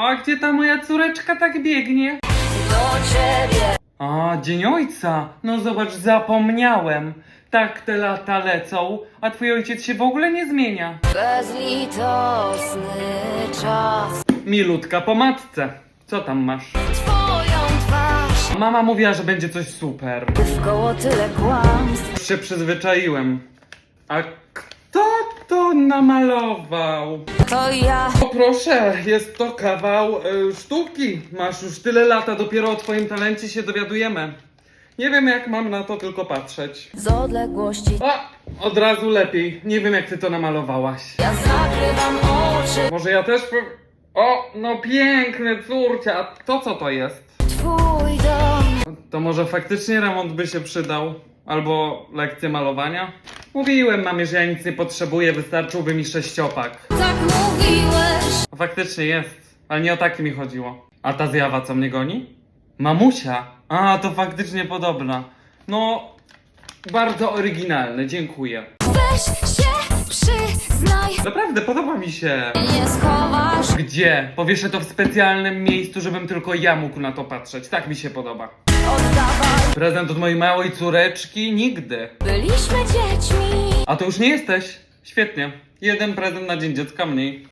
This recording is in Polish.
A gdzie ta moja córeczka tak biegnie? Do ciebie A, dzień ojca. No zobacz, zapomniałem. Tak te lata lecą, a twój ojciec się w ogóle nie zmienia. bezlitosny czas Milutka po matce. Co tam masz? Twoją twarz Mama mówiła, że będzie coś super. W koło tyle kłamstw Już się przyzwyczaiłem. A namalował? To ja O proszę, jest to kawał y, sztuki. Masz już tyle lata, dopiero o twoim talencie się dowiadujemy. Nie wiem jak mam na to tylko patrzeć. z odległości O, od razu lepiej. Nie wiem jak ty to namalowałaś. Ja zakrywam oczy Może ja też... po- O, no piękne córcia. A to co to jest? Twój dom To może faktycznie remont by się przydał? Albo lekcje malowania? Mówiłem mamie, że ja nic nie potrzebuję, wystarczyłby mi sześciopak. Tak mówiłeś Faktycznie jest, ale nie o taki mi chodziło. A ta zjawa co mnie goni? Mamusia! A, to faktycznie podobna. No, bardzo oryginalne, dziękuję. Weź się przyznaj Naprawdę, podoba mi się. Nie schowasz Gdzie? Powieszę to w specjalnym miejscu, żebym tylko ja mógł na to patrzeć. Tak mi się podoba. Oddawaj Prezent od mojej małej córeczki? Nigdy. Byliśmy dziećmi A to już nie jesteś? Świetnie. Jeden prezent na Dzień Dziecka mniej.